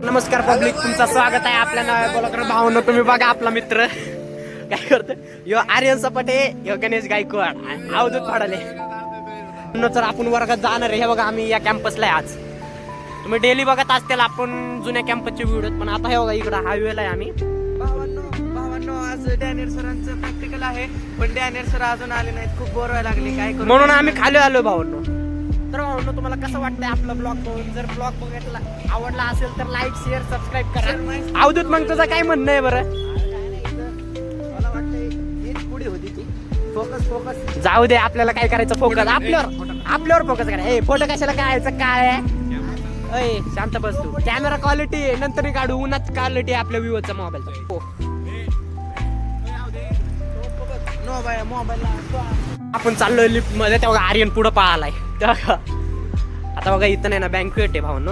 नमस्कार पब्लिक तुमचं स्वागत आहे आपल्या नव्या बोलाकर भावना तुम्ही बघा आपला मित्र. काय करतो यो आर्यन सपाटे यो गणेश गायकवाड. अवधूत फाडाले तर आपण वर्गात जाणार आहे. हे बघा आम्ही या कॅम्पसला आहे आज. तुम्ही डेली बघत असतील आपण जुन्या कॅम्पसचे व्हिडिओ पण आता हे बघा इकडं हायवेला आहे आम्ही. भावांनो भावांनो आज डॅनियर सरांचं प्रॅक्टिकल आहे. पण डॅनियर सर अजून आले नाहीत. खूप बोर व्हायला लागले. काय करू? म्हणून आम्ही खाली आलो भाऊंनो तर भाऊंनो तुम्हाला कसं वाटतंय आपलं ब्लॉग बघून? जर ब्लॉग बघायला आवडला असेल तर लाईक शेअर सबस्क्राईब करा. अवधूत मग तुझं काय म्हणणं आहे बरं? मला वाटतं हीच पुढे होती ती. फोकस फोकस जाऊ दे आपल्याला काय करायचं? फोकस आपल्यावर आपल्यावर फोकस करा. ए फोटो कशाला काढायचं? काय आहे? अय शांत बस तू. कॅमेरा क्वालिटी नंतर काढू. उन्हात क्वालिटी आपल्या विवोचा मोबाईलचा हो. मोबाईलला आपण चाललोय लिफ्टमध्ये तेव्हा आर्यन पुढं पाहालाय तेव्हा आता बघा इथं नाही ना बँकवेट आहे भावनो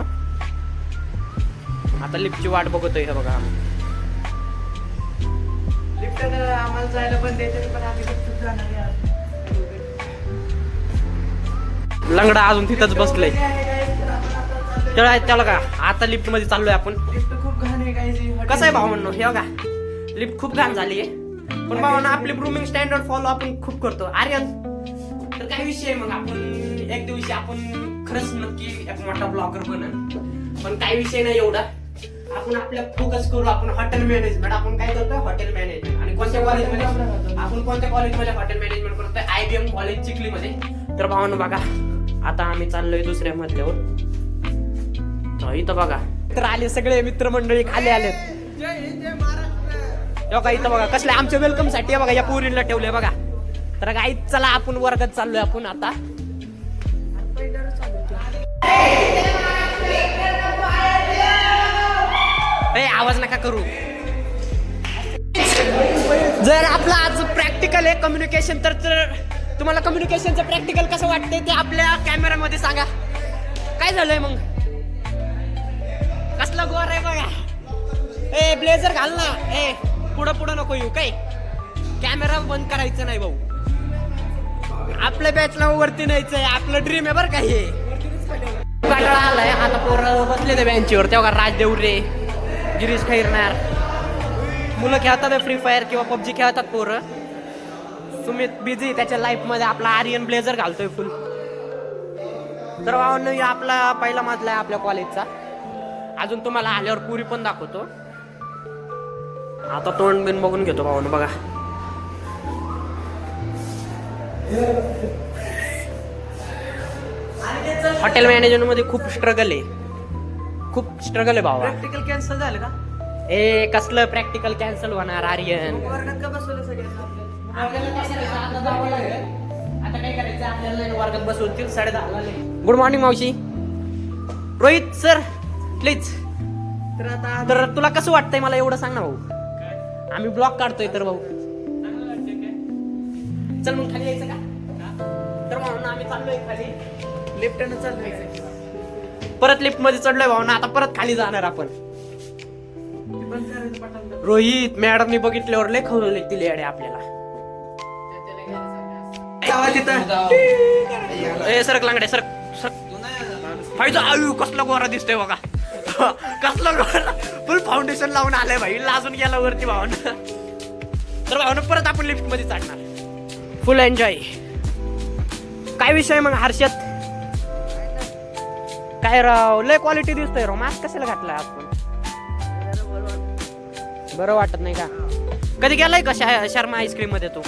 आता लिफ्टची वाट बघतोय हे बघा आम्ही. लिफ्ट आम्हाला जायला पण देते पण आम्ही लिफ्ट जाणार आहे आज. लंगडा अजून तिथंच बसलंय त्याला त्याला का आता लिफ्टमध्ये चाललोय आपण लिफ्ट खूप घाण आहे काय कसं आहे भाऊ म्हणणं हे बघा लिफ्ट खूप घाण झाली आहे पण भाऊ ना आपली ग्रुमिंग स्टँडर्ड फॉलो आपण खूप करतो आर्यन तर काय विषय मग आपण एक दिवशी आपण खरंच नक्की एक मोठा ब्लॉगर बनन पण काही विषय नाही एवढा. आपण आपल्या फोकस करू आपण हॉटेल मॅनेजमेंट आपण काय करतोय? हॉटेल मॅनेजमेंट आणि कोणत्या कॉलेजमध्ये आपण कोणत्या कॉलेजमध्ये हॉटेल मॅनेजमेंट करतोय? आय बी एम कॉलेज चिखलीमध्ये. तर भावानं बघा आता आम्ही चाललोय दुसऱ्या मधल्यावर इथं बघा. तर आले सगळे मित्रमंडळी खाली आले. बघा इथं बघा कसले आमच्या वेलकमसाठी बघा या पोरीला ठेवलंय बघा. तर गाई चला आपण वर्गात चाललोय आपण आता. ए आवाज नका करू. जर आपला आज प्रॅक्टिकल आहे कम्युनिकेशन तर तुम्हाला कम्युनिकेशनचं प्रॅक्टिकल कसं वाटतंय ते आपल्या कॅमेरामध्ये सांगा. काय झालंय मग? कसला गोर आहे बघा. ए ब्लेझर घाल ना. ए पुढं पुढं नको येऊ काय? कॅमेरा बंद करायचं नाही भाऊ. आपल्या बॅचला वरती न्यायचंय. आपलं ड्रीम आहे बरं का हे. आलाय. आता पोरं बसले ते बेंचवर तेव्हा राजदेव रे गिरीश खैरनार. मुलं खेळतात फ्री फायर किंवा पबजी खेळतात पोरं. सुमित बिझी त्याच्या लाईफमध्ये आपला आर्यन ब्लेझर घालतोय फुल तर भावांनो आपला पहिला मजला आहे आपल्या कॉलेजचा अजून तुम्हाला आल्यावर पुरी पण दाखवतो. आता तोंड बिन बघून घेतो भावानं बघा. हॉटेल मॅनेजमेंटमध्ये खूप स्ट्रगल आहे. खूप स्ट्रगल आहे भावा. प्रॅक्टिकल कॅन्सल झालं का? ए कसलं प्रॅक्टिकल कॅन्सल होणार आर्यन? वर्गात का बसवलं सगळ्यांना? आपल्याला आपल्याला काय करायचं? आता जावं लागेल. आता काय करायचं? आपल्याला नाही वर्गात बसवतील साडे दहा गुड मॉर्निंग मावशी. रोहित सर प्लीज तर आता तर तुला कसं वाटतंय? मला एवढं सांग ना भाऊ. आम्ही ब्लॉग काढतोय तर भाऊ. चल मग खाली यायचं का? तर म्हणून आम्ही चाललोय खाली. लिफ्टनं चाललंय. परत लिफ्टमध्ये चढलोय भाऊ ना आता परत खाली जाणार आपण. रोहित मॅडमनी बघितल्यावर लय खवले तिले येडे आपल्याला. ए सरक लांगडे सरक सरक. फायदा आयु कसला गोरा दिसतोय बघा. कसला गोरा. फुल फाउंडेशन लावून आलाय भाई. लाजून गेला वरती भावन. तर भावनं परत आपण लिफ्टमध्ये चढणार. फुल एन्जॉय काय विषय मग हर्षद? काय राव लय क्वालिटी दिसतोय राव. मास्क कशाला घातलाय आपण? बरं वाटत नाही का? कधी गेलाय का शा- शर्मा आईस्क्रीममध्ये तू.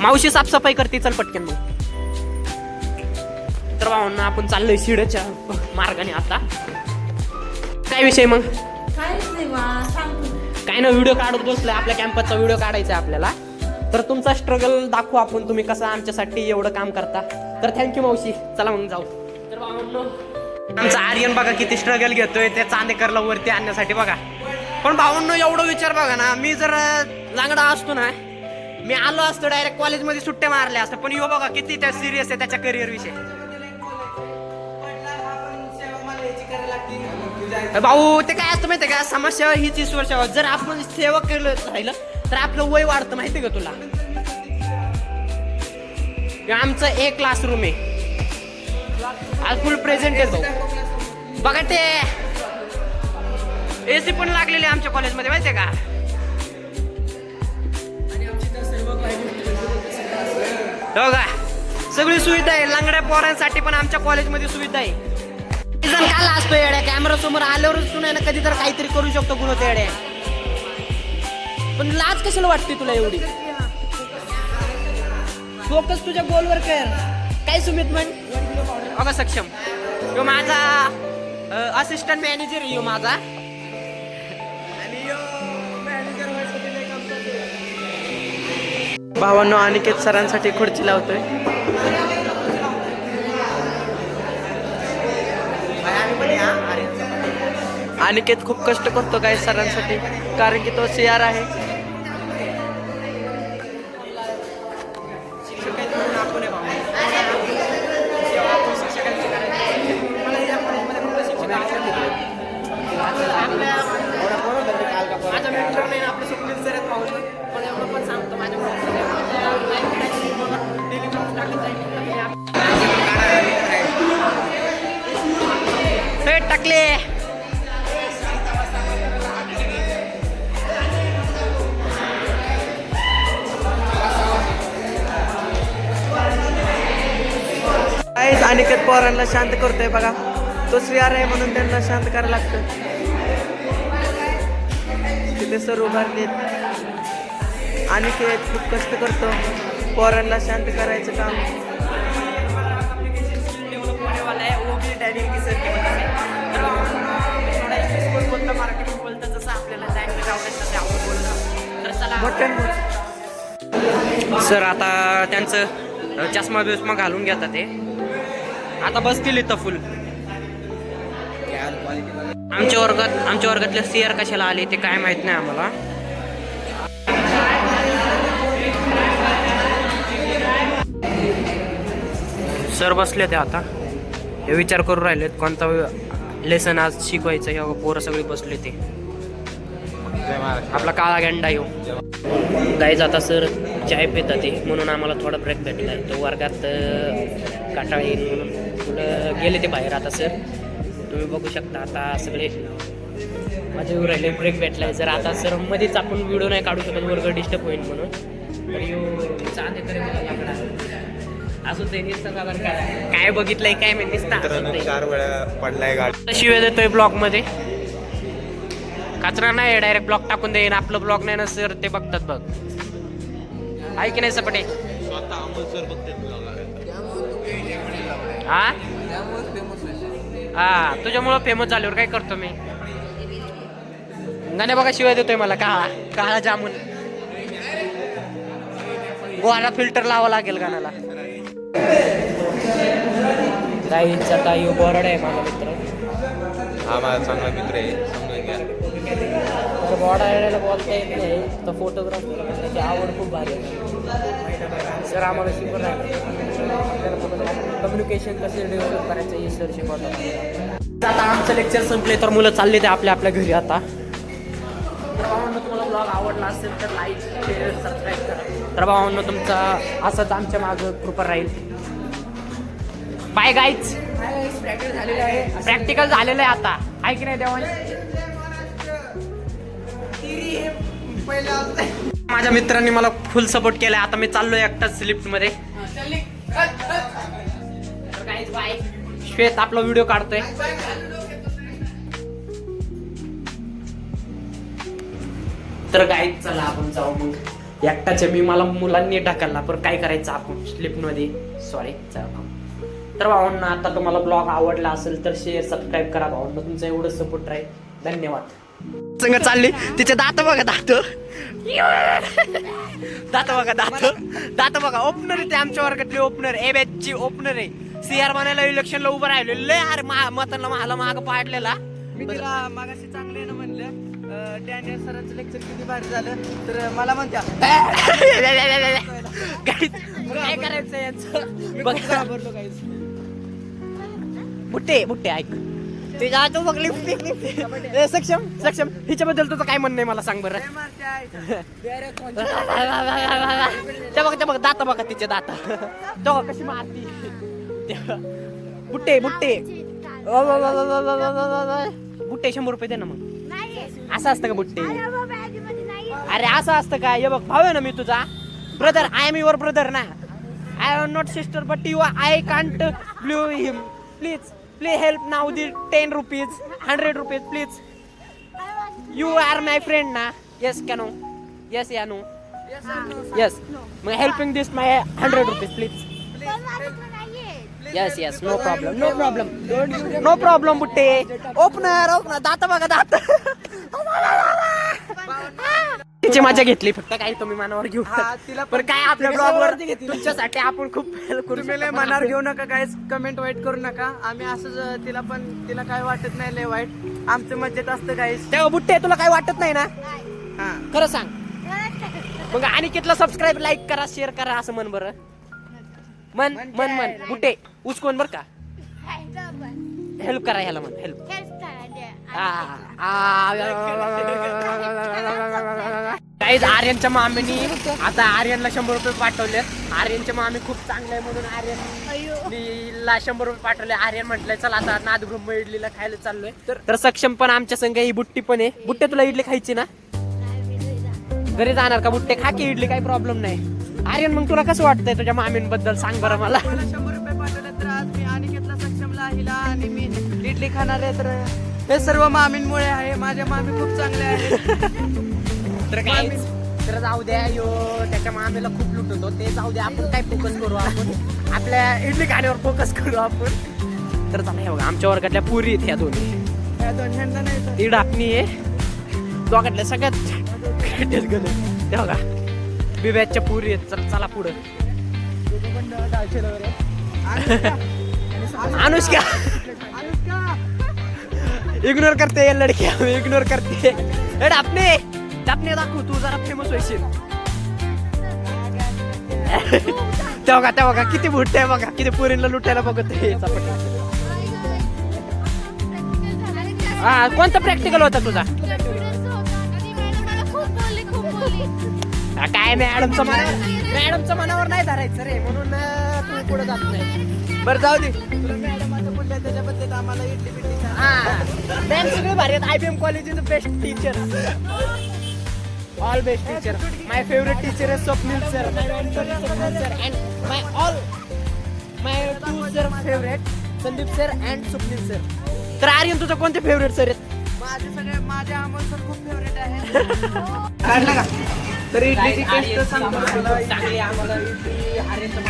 मावशी साफसफाई करते चल पटकन मग. तर भावांना आपण चाललोय शिडच्या मार्गाने आता. काय विषय मग? काय नाही बा सांग तू. काय ना व्हिडिओ काढत बसलोय. आपल्या कॅम्पसचा व्हिडिओ काढायचा आहे आपल्याला. तर तुमचा स्ट्रगल दाखवू आपण तुम्ही कसं आमच्यासाठी एवढं काम करता. तर थँक्यू मावशी. चला मग जाऊ. तर आमचा आर्यन बघा किती स्ट्रगल घेतोय. त्या चांदेकरला वरती आणण्यासाठी बघा. पण भावांनो एवढं विचार बघा ना. मी जर लांगडा असतो ना मी आलो असतो डायरेक्ट कॉलेजमध्ये सुट्ट्या मारल्या असतं पण यो बघा किती त्या सिरियस आहे त्याच्या करिअर विषयी. भाऊ ते काय असतं माहिती का? समस्या हीच ईश्वर सेवा जर आपण सेवा केलं राहिलं तर आपलं वय वाढतं माहितीये का तुला? आमचं एक क्लासरूम आहे. आज फुल प्रेझेंट येतो बघा ते. एसी पण लागलेली आहे आमच्या कॉलेजमध्ये माहितीये का हो का? सगळी सुविधा आहे. लंगड्या पोरांसाठी पण आमच्या कॉलेजमध्ये सुविधा आहे. असतो येड्या. कॅमेरा समोर आल्यावरच तू नाही ना कधी तर काहीतरी करू शकतो गुण येड्या. पण लाज कशाला वाटते तुला एवढी? फोकस तुझ्या गोलवर कर. काय सुमित म्हण? अगं सक्षम. यो माझा असिस्टंट मॅनेजर आहे यो माझा. भावांनो अनिकेत सरांसाठी खुर्ची लावतोय. अनिकेत खूप कष्ट करतो काय सरांसाठी कारण की तो सी आर आहे माझा अनिकेत पवारांना शांत करतोय बघा. तो सी आहे म्हणून त्यांना शांत करायला लागतं तिथे सर उभारलेत अनिकेत खूप कष्ट करतो. पोरांना शांत करायचं काम. की सर बोलतं बोलतं आपल्याला आपण सर आता त्यांचं चष्मा बिस्मा घालून घेतात ते. आता बसतील इथं फुल आमच्या वर्गात आमच्या वर्गातले सिअर कशाला आले ते काय माहीत नाही आम्हाला. सर बसले ते आता. हे विचार करू राहिलेत कोणता लेसन आज शिकवायचं हे पोरं सगळे बसले ते. आपला काळा गेंडा येऊ. गाईज आता सर चाय पितात ते म्हणून आम्हाला थोडा ब्रेक भेटला तो वर्गात अं, काटाळा येईल म्हणून पुढं गेले ते बाहेर आता सर तुम्ही बघू शकता आता सगळे माझे राहिले ब्रेक भेटलाय. जर आता सर मध्येच आपण व्हिडिओ नाही काढू शकत वर्ग डिस्टर्ब होईल म्हणून. तर यो असं ते नुसतं काय बघितलंय काय माहिती. चार वेळा पडलाय गाडी. शिवाय देतोय ब्लॉगमध्ये. कचरा नाही डायरेक्ट ब्लॉग टाकून देईन. आपलं ब्लॉग नाही ना सर ते बघतात बघ. आहे की नाही सपटे? स्वतः अमोल सर बघते हा? हा तुझ्यामुळं फेमस झाल्यावर काय करतो मी? गाणे बघा शिवाय देतोय मला काळा काळा जामून. गोवाला फिल्टर लावा लागेल गाण्याला आता यो बोराड आहे माझा मित्र. हा माझा चांगला मित्र आहे. समजून घ्या तर बोलता येत नाही तर फोटोग्राफर त्याची आवड खूप भारी आहे. सर आम्हाला शिकवत कम्युनिकेशन कसं डेव्हलप करायचं हे सर शिकवतात आता आमचं लेक्चर संपले तर मुलं चालले ते आपल्या आपल्या घरी आता. तुम्हाला ब्लॉग आवडला असेल तर लाईक शेअर सबस्क्राईब करा. तर भावांनो तुमचा असंच आमच्या मागं कृपा राहील. बाय गाईच प्रॅक्टिकल झालेलं आहे आता. आहे की नाही देवा माझ्या मित्रांनी मला फुल सपोर्ट केलाय. आता मी चाललोय एकटाच लिफ्टमध्ये. श्वेत आपला व्हिडिओ काढतोय. तर काय चला आपण जाऊ मग. एकटाच्या मी मला मुलांनी टाकायला पण काय करायचं आपण? स्लिपमध्ये. सॉरी चला तर भावांना आता तुम्हाला ब्लॉग आवडला असेल तर शेअर सबस्क्राईब करा भावांना. तुमचं एवढं सपोर्ट राहील धन्यवाद. संग चालली. तिचे दात बघा दात. दात बघा दात. दात बघा ओपनर आहे ते आमच्या वर्गातले ओपनर ए बॅचची ओपनर आहे. सीआर बनायला इलेक्शनला उभं राहिलेलं लय अरे मतांना मला माग पाडलेला. मी तिला मागाशी चांगले ना म्हणलं. डॅनियल सरांचं लेक्चर किती भारी झालं. तर मला म्हणत्या काय करायचं यांचं? बघ. बुट्टे बुट्टे ऐक. ते जातो बघ लिफ्ट सक्षम सक्षम हिच्याबद्दल तुझं काय म्हणणं मला सांग बरं बघ ते बघ दात बघा तिचे दात तो कशी मारती बुट्टे बुट्टे बुट्टे शंभर रुपये दे ना मग असं असतं का बुट्टे अरे असं असतं का हे बघ भाऊ ना मी तुझा brother I am your brother ना I am not sister but you I can't blue him please please help now the ten rupees hundred rupees please you are my friend ना? येस कॅनो येस या नो येस मग helping this my hundred rupees please yes yes no problem no problem no problem बुट्टे opener opener दात बघा दात तिची मजा घेतली फक्त काही तुम्ही मनावर घेऊ हा, तिला पण काय आपल्या वरती घेतली. तुमच्यासाठी आपण खूप. मनावर घेऊ नका काय कमेंट वाईट करू नका. आम्ही असंच तिला पण तिला काय वाटत नाही लय वाईट. आमचं मजेत असतं काहीच तेव्हा बुट्टे तुला काय वाटत नाही ना? हा. खरं सांग. मग अनिकेतला सबस्क्राईब लाईक करा शेअर करा असं म्हण बरं. मन मन मन बुट्टे उचकून बर का? हेल्प करा ह्याला म्हण हेल्प काहीच आर्यनच्या मामीनी आता आर्यनला शंभर रुपये पाठवले. आर्यनच्या मामी खूप चांगले म्हणून आर्यनला शंभर रुपये पाठवले. आर्यन म्हटलंय चला आता नाद ब्रह्म इडलीला खायला चाललोय. तर सक्षम पण आमच्या संघ ही बुट्टी पण आहे. बुट्टे तुला इडली खायची ना? घरी जाणार का बुट्टे? खा की इडली काही प्रॉब्लेम नाही. आर्यन मग तुला कसं वाटतंय तुझ्या मामींबद्दल? सांग बरं मला. शंभर रुपये पाठवले तर आज मी अनिकेतला सक्षमला हिला आणि मी. इडली खाणार आहे तर हे सर्व मामींमुळे आहे. माझ्या मामी खूप चांगल्या आहेत. तर काय तर जाऊ द्या यो त्याच्या मामीला खूप लुटतो ते जाऊ द्या आपण काय फोकस करू आपण? आपल्या इडली खाण्यावर फोकस करू आपण. तर चला हे बघा आमच्या वर्गातल्या पुरी आहेत ह्या दोन्ही. या दोन्ह्यांना नाही ती डाकणी आहे. दोघातल्या सगळ्यात. ते बघा बिब्याच्या पुरी आहेत. चल चला पुढं. अनुष्का इग्नोर करते ये लडकी इग्नोर करते ए डापणे डापणे दाखव तू जरा फेमस होशील। तेव्हा का तेव्हा का किती आहे बघा किती पुरीला लुटायला बघत. हा कोणता प्रॅक्टिकल होता तुझा? काय मॅडमचं मनावर मॅडमचं मनावर नाही धरायचं रे म्हणून तू पुढे जात नाही. बरं जाऊ दे. तुला मॅडम आता त्याच्याबद्दल आम्हाला इडली बिडली. हा. मॅम सगळे भारी आहेत. I B M college is best teacher all best teacher my favourite teacher आहे Swapnil sir sir and my all my two sir favourite Sandeep sir and Swapnil sir तर आर्यन तुझं कोणते फेवरेट सर आहेत? माझे सगळे माझे अमोल सर खूप favourite आहे काढला का? तर इडलीची टेस्ट सांगतो आम्हाला इडली आर्यनचं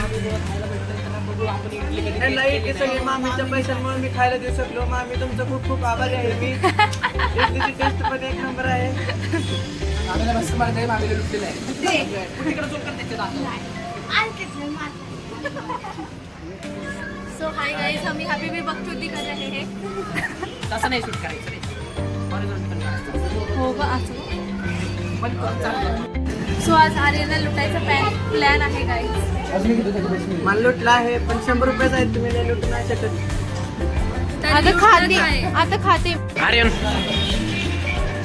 बघू आपण इडली कधी सगळी मामीच्या पैशांमुळे मी खायला देऊ शकलो. मामी तुमचं खूप खूप आभारी आहे. मी इडलीची टेस्ट पण एक नंबर आहे. सो हाय गाईज आम्ही हॅपी बी बघतो रहे हैं. तसं नाही शूट करायचं. हो का असं पण चालतं. सो आज आर्यनला लुटायचा प्लॅन प्लॅन आहे गाईज मला लुटला आहे पण शंभर रुपये आहेत तुम्ही लय लुटू नाही शकत. आता खाते. आता खाते. आर्यन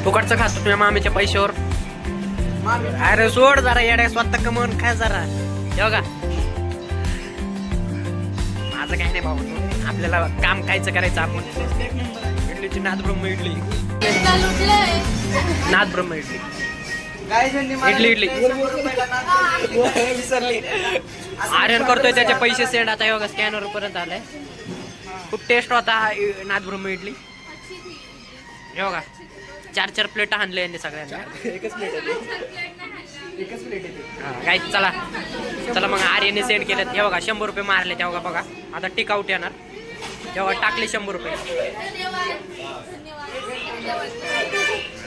फुकटचं खातो तुझ्या मामीच्या पैशावर. अरे सोड जरा येड्या स्वतः कमवून खाय जरा. हे बघा. माझं काही नाही भाऊ आपल्याला काम कायचं करायचं आपण. इडलीची नाद ब्रह्म इडली नाद ब्रह्म इडली. इडली, इडली. विसरली. आर्यन करतोय त्याचे पैसे सेंड. आता हे बघा स्कॅनर पर्यंत आलाय. खूप टेस्ट होता हा इ- नाद ब्रह्म इडली. हे बघा चार चार प्लेट आणले यांनी सगळ्यांना. हा, काय चला. चला मग आर्यने सेंड केलं हे बघा शंभर रुपये मारले तेव्हा बघा आता टिकआउट येणार. तेव्हा टाकले शंभर रुपये. धन्यवाद. धन्यवाद. धन्यवाद.